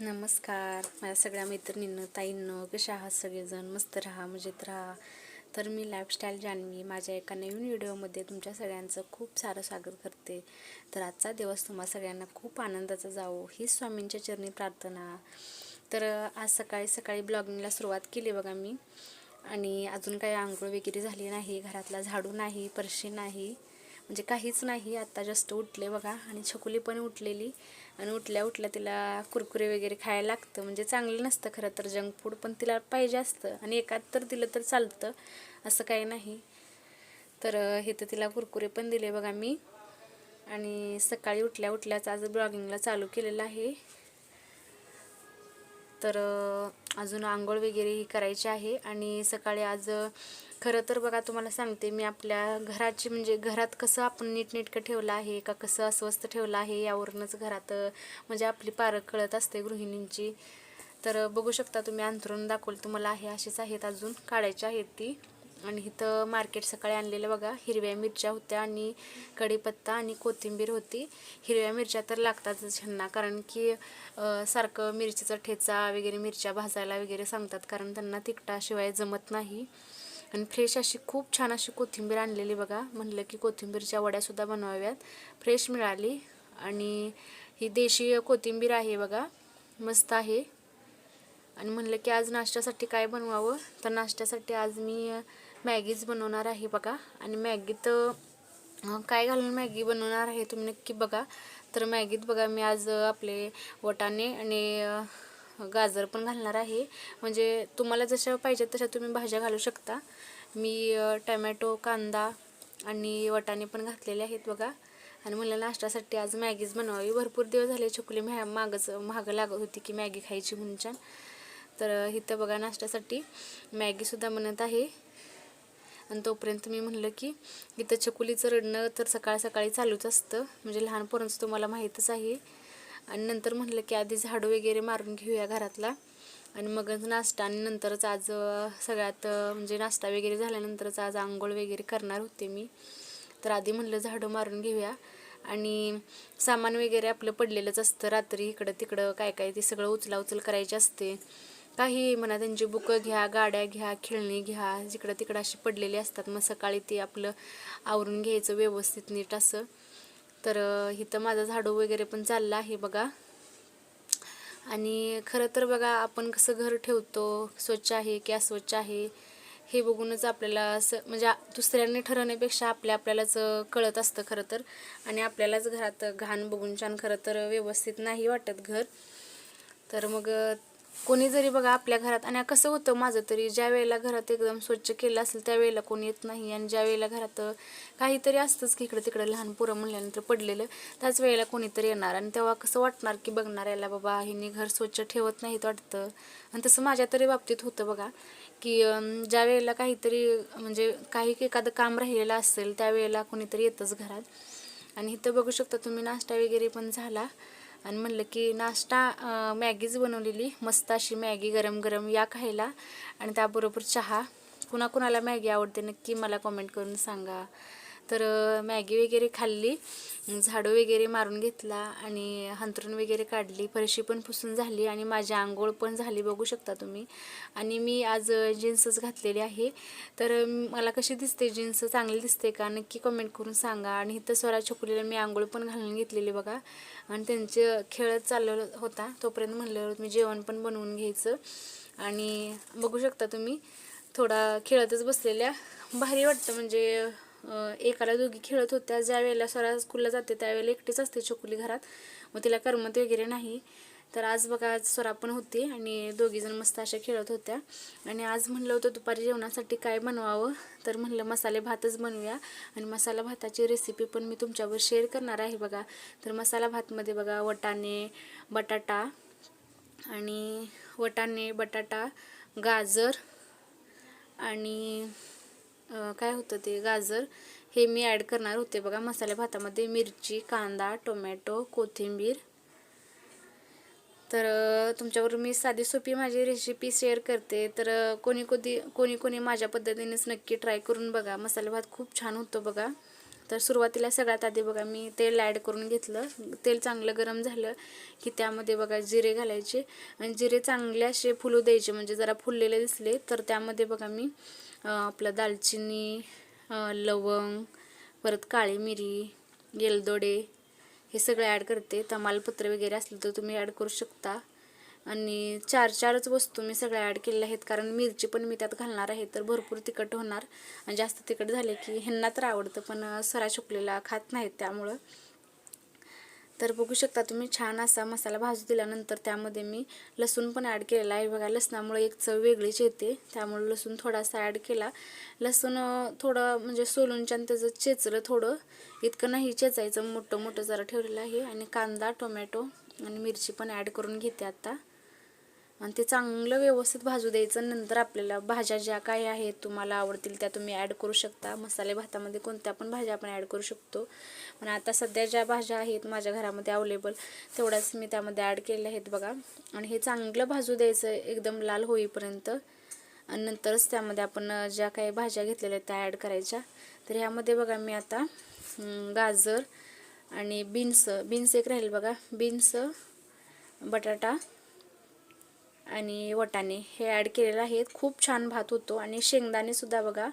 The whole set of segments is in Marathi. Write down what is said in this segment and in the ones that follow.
नमस्कार. माझ्या सगळ्या मैत्रिणींनं ताईंनं कशा आहात सगळेजण? मस्त राहा मजेत राहा. तर मी लाईफस्टाईल जान्हवी. माझ्या एका नवीन व्हिडिओमध्ये तुमच्या सगळ्यांचं खूप सारं स्वागत करते. तर आजचा दिवस तुम्हा सगळ्यांना खूप आनंदाचा जावो. ही स्वामींच्या चरणी प्रार्थना. तर आज सकाळी सकाळी ब्लॉगिंगला सुरुवात केली बघा मी. आणि अजून काही आंघोळ वगैरे झाली नाही. घरातला झाडू नाही परशी नाही. म्हणजे काहीच नाही आत्ता जास्त उठले बघा. आणि छकुली पण उठलेली. आणि उठल्या उठल्या तिला कुरकुरे वगैरे खायला लागतं. म्हणजे चांगलं नसतं खरं तर जंक फूड पण तिला पाहिजे असतं. आणि एकात तर दिलं तर चालतं. असं काही नाही. तर हे तर तिला कुरकुरे पण दिले बघा मी. आणि सकाळी उठल्या उठल्याच आज ब्लॉगिंगला चालू केलेलं आहे. तर अजून आंघोळ वगैरेही करायची आहे आणि सकाळी आज खरं तर बघा तुम्हाला सांगते मी आपल्या घराची म्हणजे घरात कसं आपण नीटनेटकं ठेवलं आहे का कसं अस्वस्थ ठेवलं आहे यावरूनच घरात म्हणजे आपली पारख कळत असते गृहिणींची. तर बघू शकता तुम्ही अंथरून दाखवलं तुम्हाला आहे अशीच आहेत अजून काढायची आहेत ती. आणि इथं मार्केट सकाळी आणलेलं बघा हिरव्या मिरच्या होत्या आणि कढीपत्ता आणि कोथिंबीर होती. हिरव्या मिरच्या तर लागतातच ह्यांना कारण की सारखं मिरचीचा ठेचा वगैरे मिरच्या भाजायला वगैरे सांगतात कारण त्यांना तिखटाशिवाय जमत नाही. आणि फ्रेश अशी खूप छान अशी कोथिंबीर आणलेली बघा. म्हणलं की कोथिंबीरच्या वड्यासुद्धा बनवाव्यात. फ्रेश मिळाली. आणि ही देशी कोथिंबीर आहे बघा. मस्त आहे. आणि म्हणलं की आज नाश्त्यासाठी काय बनवावं? तर नाश्त्यासाठी आज मी मॅगीच बनवणार आहे बघा. आणि मॅगीत काय घालून मॅगी बनवणार आहे तुम्ही नक्की बघा. तर मॅगीत बघा मी आज आपले वटाणे आणि गाजर पण घालणार आहे. म्हणजे तुम्हाला जशा पाहिजेत तशा तुम्ही भाज्या घालू शकता. मी टमॅटो कांदा आणि वटाणे पण घातलेले आहेत बघा. आणि मला नाश्त्यासाठी आज मॅगीच बनवावी. भरपूर दिवस झाले छोकली मॅ मागच महागं लागत होती की मॅगी खायची म्हणून. छान तर इथं बघा नाश्त्यासाठी मॅगीसुद्धा बनत आहे. आणि तोपर्यंत मी म्हणलं की इथं चकुलीचं रडणं तर सकाळ सकाळी चालूच असतं. म्हणजे लहान तुम्हाला माहीतच आहे. आणि नंतर म्हणलं की आधी झाडू वगैरे मारून घेऊया घरातला. आणि मगच नाश्ता. आणि नंतरच आज सगळ्यात म्हणजे नाश्ता वगैरे झाल्यानंतरच आज आंघोळ वगैरे करणार होते मी. तर आधी म्हणलं झाडू मारून घेऊया. आणि सामान वगैरे आपलं पडलेलंच असतं. रात्री इकडं तिकडं काय काय ते सगळं उचला उचल करायचे असते. काही म्हणा त्यांची बुकं घ्या गाड्या घ्या खेळणी घ्या जिकडं तिकडं अशी पडलेली असतात. मग सकाळी ते आपलं आवरून घ्यायचं व्यवस्थित नीट असं. तर इथं माझं झाडू वगैरे पण चाललं आहे बघा. आणि खरं तर बघा आपण कसं घर ठेवतो स्वच्छ आहे की अस्वच्छ आहे हे बघूनच आपल्याला असं म्हणजे दुसऱ्यांनी ठरवण्यापेक्षा आपल्या आपल्यालाच कळत असतं खरं तर. आणि आपल्यालाच घरात घाण बघून छान खरं तर व्यवस्थित नाही वाटत घर. तर मग कोणी जरी बघा आपल्या घरात आणि कसं होतं माझं तरी ज्या वेळेला घरात एकदम स्वच्छ केलं असेल त्यावेळेला कोणी येत नाही. आणि ज्या वेळेला घरात काहीतरी असतंच की इकडं तिकडं लहान पोरं म्हणल्यानंतर पडलेलं त्याच वेळेला कोणीतरी येणार. आणि तेव्हा कसं वाटणार की बघणार याला बाबा हिने घर स्वच्छ ठेवत नाहीत वाटतं. आणि तसं माझ्या तरी बाबतीत होतं बघा की ज्या वेळेला काहीतरी म्हणजे काही एखादं काम राहिलेलं असेल त्यावेळेला कोणीतरी येतंच घरात. आणि इथं बघू शकता तुम्ही नाश्ता वगैरे पण झाला. आणि म्हणलं की नाश्ता मॅगीच बनवलेली. मस्त अशी मॅगी गरम गरम या खायला. आणि त्याबरोबर चहा. कुणाकुणाला मॅगी आवडते नक्की मला कमेंट करून सांगा. तर मॅगी वगैरे खाल्ली झाडं वगैरे मारून घेतला आणि हंतरून वगैरे काढली. फरशी पण पुसून झाली आणि माझी आंघोळ पण झाली बघू शकता तुम्ही. आणि मी आज जीन्सच घातलेली आहे. तर मला कशी दिसते जीन्स चांगली दिसते का? नक्की कमेंट करून सांगा. आणि इथं स्वरा छोकुलीला मी आंघोळ पण घालून घेतलेली बघा. आणि त्यांचे खेळत चाललेलं होता. तोपर्यंत म्हणलं मी जेवण पण बनवून घ्यायचं. आणि बघू शकता तुम्ही थोडा खेळतच बसलेल्या. भारी वाटतं म्हणजे एकाला दोघी खेळत होत्या. ज्या वेळेला स्वरा स्कूलला जाते त्यावेळेला एकटीच असते चकुली घरात. मग तिला करमत वगैरे नाही. तर आज बघा आज स्वरा पण होती आणि दोघीजण मस्त अशा खेळत होत्या. आणि आज म्हणलं होतं दुपारी जेवणासाठी काय बनवावं? तर म्हणलं मसाले भातच बनवूया. आणि मसाला भाताची रेसिपी पण मी तुमच्यावर शेअर करणार आहे बघा. तर मसाला भातमध्ये बघा वटाणे बटाटा आणि वटाणे बटाटा गाजर आणि काय होतं ते गाजर हे मी ॲड करणार होते बघा मसाले भातामध्ये मिरची कांदा टोमॅटो कोथिंबीर. तर तुमच्यावर मी साधी सोपी माझी रेसिपी शेअर करते. तर कोणी कोणी कोणी कोणी माझ्या पद्धतीनेच नक्की ट्राय करून बघा. मसाले भात खूप छान होतो बघा. तर सुरुवातीला सगळ्यात आधी बघा मी तेल ॲड करून घेतलं. तेल चांगलं गरम झालं की त्यामध्ये बघा जिरे घालायचे. आणि जिरे चांगले असे फुलू द्यायचे म्हणजे जरा फुललेले दिसले तर त्यामध्ये बघा मी आपलं दालचिनी लवंग परत काळी मिरी येलदोडे हे सगळं ॲड करते. तमालपत्र वगैरे असलं तर तुम्ही ॲड करू शकता. आणि चार चारच वस्तू मी सगळ्या ॲड केलेल्या आहेत. कारण मिरची पण मी त्यात घालणार आहे. तर भरपूर तिखट होणार. आणि जास्त तिखट झाले की ह्यांना तर आवडतं पण सरा शुकलेला खात नाहीत त्यामुळं. तर बघू शकता तुम्ही छान असा मसाला भाजू दिल्यानंतर त्यामध्ये मी लसूण पण ॲड केलेला आहे. बघा लसणामुळे एक चव वेगळीच येते. त्यामुळे लसूण थोडासा ॲड केला. लसूण थोडं म्हणजे सोलूनच्या त्याचं चेचलं थोडं. इतकं नाही चेचायचं मोठं मोठं जरा ठेवलेलं आहे. आणि कांदा टोमॅटो आणि मिरची पण ॲड करून घेते आता. आणि ते चांगलं व्यवस्थित भाजू द्यायचं नंतर आपल्याला भाज्या ज्या काही आहेत तुम्हाला आवडतील त्या तुम्ही ॲड करू शकता. मसाले भातामध्ये कोणत्या पण भाज्या आपण ॲड करू शकतो. पण आता सध्या ज्या भाज्या आहेत माझ्या घरामध्ये अवेलेबल तेवढ्याच मी त्यामध्ये ॲड केल्या आहेत बघा. आणि हे चांगलं भाजू द्यायचं एकदम लाल होईपर्यंत. आणि नंतरच त्यामध्ये आपण ज्या काही भाज्या घेतलेल्या आहेत त्या ॲड करायच्या. तर ह्यामध्ये बघा मी आता गाजर आणि बीन्स बीन्स एक राहील बघा. बीन्स बटाटा आणि वटाणे हे ॲड केलेलं आहे. खूप छान भात होतो आणि शेंगदाणेसुद्धा बघा.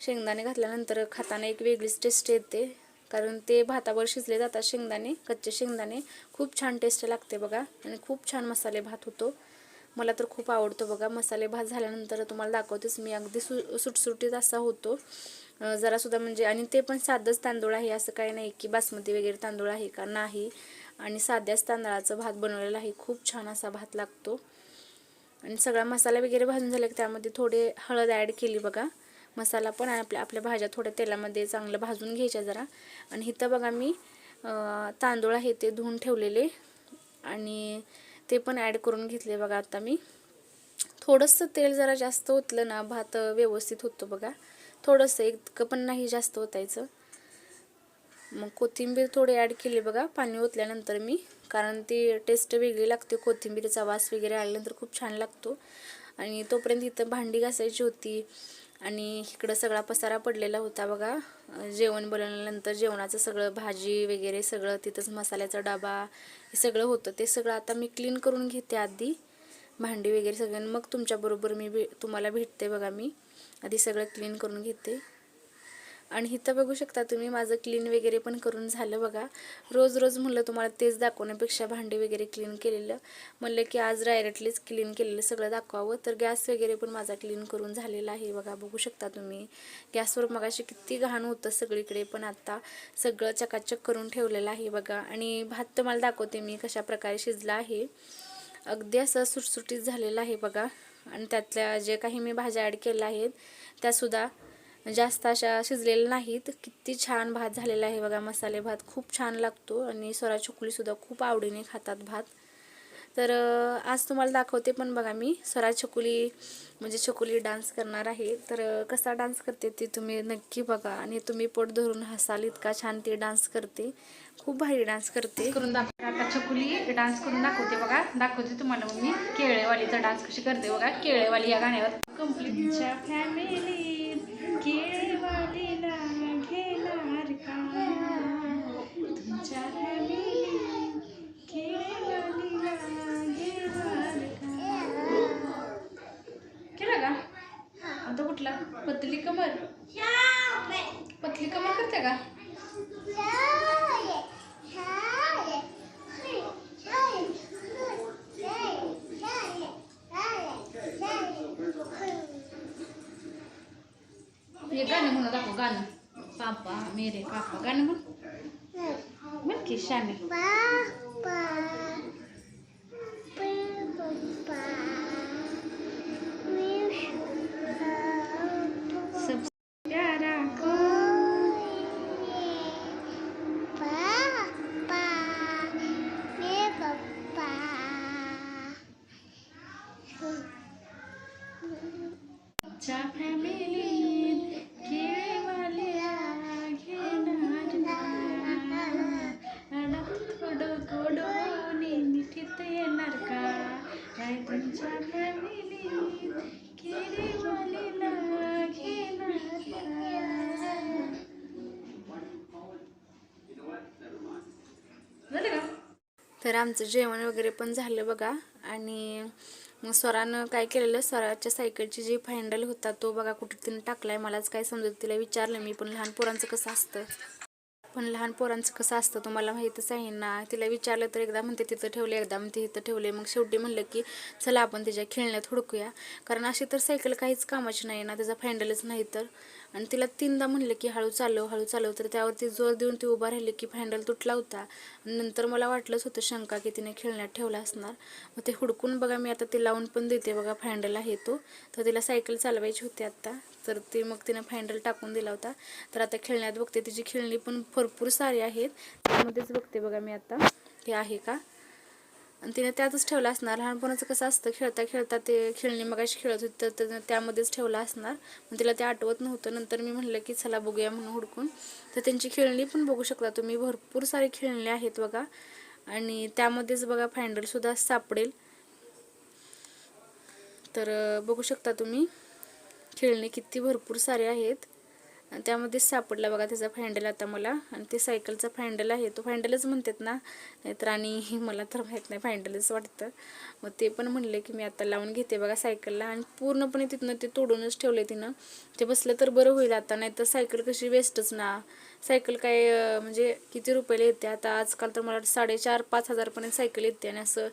शेंगदाणे घातल्यानंतर खाताना एक वेगळीच टेस्ट येते. कारण ते भातावर शिजले जातात शेंगदाणे कच्चे शेंगदाणे. खूप छान टेस्ट लागते बघा आणि खूप छान मसाले भात होतो. मला तर खूप आवडतो बघा. मसाले भात झाल्यानंतर तुम्हाला दाखवतेच मी. अगदी सु सुटसुटीत असा होतो. जरासुद्धा म्हणजे आणि ते पण साधंच तांदूळ आहे. असं काही नाही की बासमती वगैरे तांदूळ आहे का? नाही. आणि साध्याच तांदळाचं भात बनवलेला आहे. खूप छान असा भात लागतो. आणि सगळा मसाला वगैरे भाजून झाला की त्यामध्ये थोडे हळद ॲड केली बघा. मसाला पण आणि आपल्या आपल्या भाज्या थोड्या तेलामध्ये चांगलं भाजून घ्यायच्या जरा. आणि इथं बघा मी तांदूळ आहे ते धुवून ठेवलेले. आणि ते पण ॲड करून घेतले बघा आता मी. थोडंसं तेल जरा जास्त ओतलं ना भात व्यवस्थित होतो बघा. थोडंसं इतकं पण नाही जास्त ओतायचं. मग कोथिंबीर थोडी ॲड केली बघा. पाणी ओतल्यानंतर मी कारण ती टेस्ट वेगळी लागते. कोथिंबीरचा वास वगैरे आल्यानंतर खूप छान लागतो. आणि तोपर्यंत इथं भांडी घासायची होती. आणि इकडं सगळा पसारा पडलेला होता बघा. जेवण बनवल्यानंतर जेवणाचं सगळं भाजी वगैरे सगळं तिथंच मसाल्याचा डबा हे सगळं होतं. ते सगळं आता मी क्लीन करून घेते आधी. भांडी वगैरे सगळं. मग तुमच्याबरोबर मी भे तुम्हाला भेटते बघा मी. आधी सगळं क्लीन करून घेते. आणि इथं बघू शकता तुम्ही माझं क्लीन वगैरे पण करून झालं बघा. रोज रोज म्हणलं तुम्हाला तेच दाखवण्यापेक्षा भांडी वगैरे क्लीन केलेलं. म्हणलं की आज डायरेक्टलीच क्लीन केलेलं सगळं दाखवावं. तर गॅस वगैरे पण माझा क्लीन करून झालेला आहे बघा. बघू शकता तुम्ही. गॅसवर मगाशी किती घाण होतं सगळीकडे पण आत्ता सगळं चकाचक करून ठेवलेलं आहे बघा. आणि भात तुम्हाला दाखवते मी कशा प्रकारे शिजला आहे. अगदी असं सुटसुटीत झालेलं आहे बघा. आणि त्यातल्या जे काही मी भाज्या ॲड केल्या आहेत त्यासुद्धा जास्त अशा शिजलेल्या नाहीत. किती छान भात झालेला आहे बघा मसाले भात. खूप छान लागतो आणि स्वरा चकुलीसुद्धा खूप आवडीने खातात भात. तर आज तुम्हाला दाखवते पण बघा मी. स्वरा चकुली म्हणजे चकुली डान्स करणार आहे. तर कसा डान्स करते ते तुम्ही नक्की बघा आणि तुम्ही पोट धरून हसाल इतका छान ती डान्स करते. खूप भारी डान्स करते. करून दाखव आता चकुली डान्स करून दाखवते बघा. दाखवते तुम्हाला मग मी केळेवालीचा डान्स कशी करते बघा. केळेवाली या गाण्यावर. कंप्लीटच्या फॅमिली Thank you. हे गाणं म्हणून दाखव गाणं पापा मेरे पापा गाणं म्हण म्हण की शाने तर आमचं जेवण वगैरे पण झालं बघा. आणि मग स्वरानं काय केलेलं स्वराच्या सायकलची जी फायनल होता तो बघा कुठे तिने टाकलाय मलाच काय समजत तिला विचारलं मी पण लहान पोरांचं कसं असतं? पण लहान पोरांचं कसं असतं तुम्हाला माहीतच आहे ना? तिला विचारलं तर एकदा म्हणते तिथं ठेवले. एकदा म्हणते तिथं ठेवले. मग शेवटी म्हणलं की चला आपण तिच्या खेळण्यात हुडकूया. कारण अशी तर सायकल काहीच कामाची नाही ना त्याचा फायनलच नाही तर. आणि तिला तीनदा म्हणलं की हळू चालव हळू चालव. तर त्यावरती जोर देऊन ती उभा राहिली की हँडल तुटला होता. नंतर मला वाटलंच होतं शंका की तिने खेळण्यात ठेवला असणार. मग ते हुडकून बघा मी आता ते लावून पण देते बघा हँडल आहे तो. तर तिला सायकल चालवायची होती आत्ता तर ती मग तिनं हँडल टाकून दिला होता. तर आता खेळण्यात बघते तिची खेळणी पण भरपूर सारी आहेत. त्यामध्येच बघते बघा मी आता. हे आहे का? आणि तिने त्यातच ठेवलं असणार. लहानपणाचं कसं असतं खेळता खेळता ते खेळणी मगाशी खेळत होती तर त्यामध्येच ठेवलं असणार. मग तिला ते आठवत नव्हतं. नंतर मी म्हणलं की चला बघूया म्हणून हुडकून. तर त्यांची खेळणी पण बघू शकता तुम्ही. भरपूर सारी खेळणी आहेत बघा. आणि त्यामध्येच बघा फॅन्डलसुद्धा सापडेल. तर बघू शकता तुम्ही. खेळणी किती भरपूर सारे आहेत. आणि त्यामध्येच सापडला बघा त्याचा फॅन्डल आता मला. आणि ते सायकलचा फँडल आहे. तो फँडलच म्हणतात ना नाहीतर आणि मला तर माहीत नाही फँडलच वाटतं. मग ते पण म्हणले की मी आता लावून घेते बघा सायकलला आणि पूर्णपणे तिथनं ते तोडूनच ठेवले तिनं. ते बसलं तर बरं होईल आता नाही तर सायकल कशी वेस्टच ना. सायकल काय म्हणजे किती रुपयाला येते? आता आजकाल तर मला साडेचार पाच हजारपर्यंत सायकल येते. आणि असं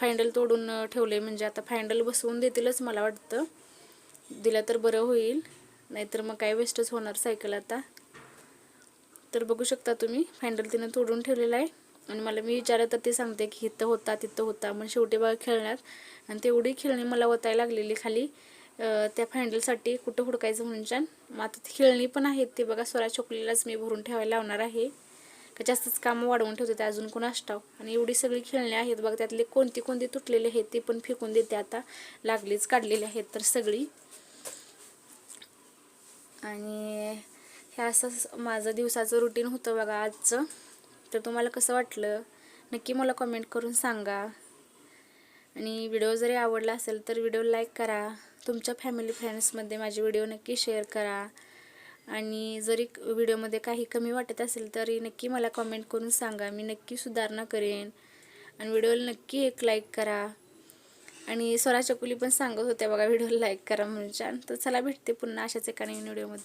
फँडल तोडून ठेवले म्हणजे आता फँडल बसवून देतीलच मला वाटतं. दिलं तर बरं होईल. नाहीतर मग काय वेस्टच होणार सायकल आता. तर बघू शकता तुम्ही हँडल तिनं तोडून ठेवलेला आहे. आणि मला मी विचारलं तर ते सांगते की इथं होता तिथं होता. मग शेवटी बघा खेळण्यात आणि तेवढी खेळणी मला वतायला लागलेली खाली. त्या फॅन्डलसाठी कुठं हुडकायचं म्हणून छान मग आता खेळणी पण आहेत ते बघा स्वरा चोकलीलाच मी भरून ठेवायला लावणार आहे. का जास्तच कामं वाढवून ठेवते ते अजून कोण असताव आणि एवढी सगळी खेळणी आहेत बघा त्यातले कोणती कोणती तुटलेले आहेत ते पण फेकून देते आता. लागलीच काढलेली आहेत तर सगळी. आणि हे असं माझं दिवसाचं रुटीन होतं बघा आजचं. तर तुम्हाला कसं वाटलं? नक्की मला कमेंट करून सांगा. आणि व्हिडिओ जरी आवडला असेल तर व्हिडिओ लाईक करा. तुमच्या फॅमिली फ्रेंड्समध्ये माझे व्हिडिओ नक्की शेअर करा. आणि जरी व्हिडिओमध्ये काही कमी वाटत असेल तरी नक्की मला कमेंट करून सांगा. मी नक्की सुधारणा करेन. आणि व्हिडिओला नक्की एक लाईक करा. आणि स्वरा चकुली पण सांगत होत्या बघा व्हिडिओला लाईक करा म्हणून छान. तर चला भेटते पुन्हा अशाच एका नवीन व्हिडिओमध्ये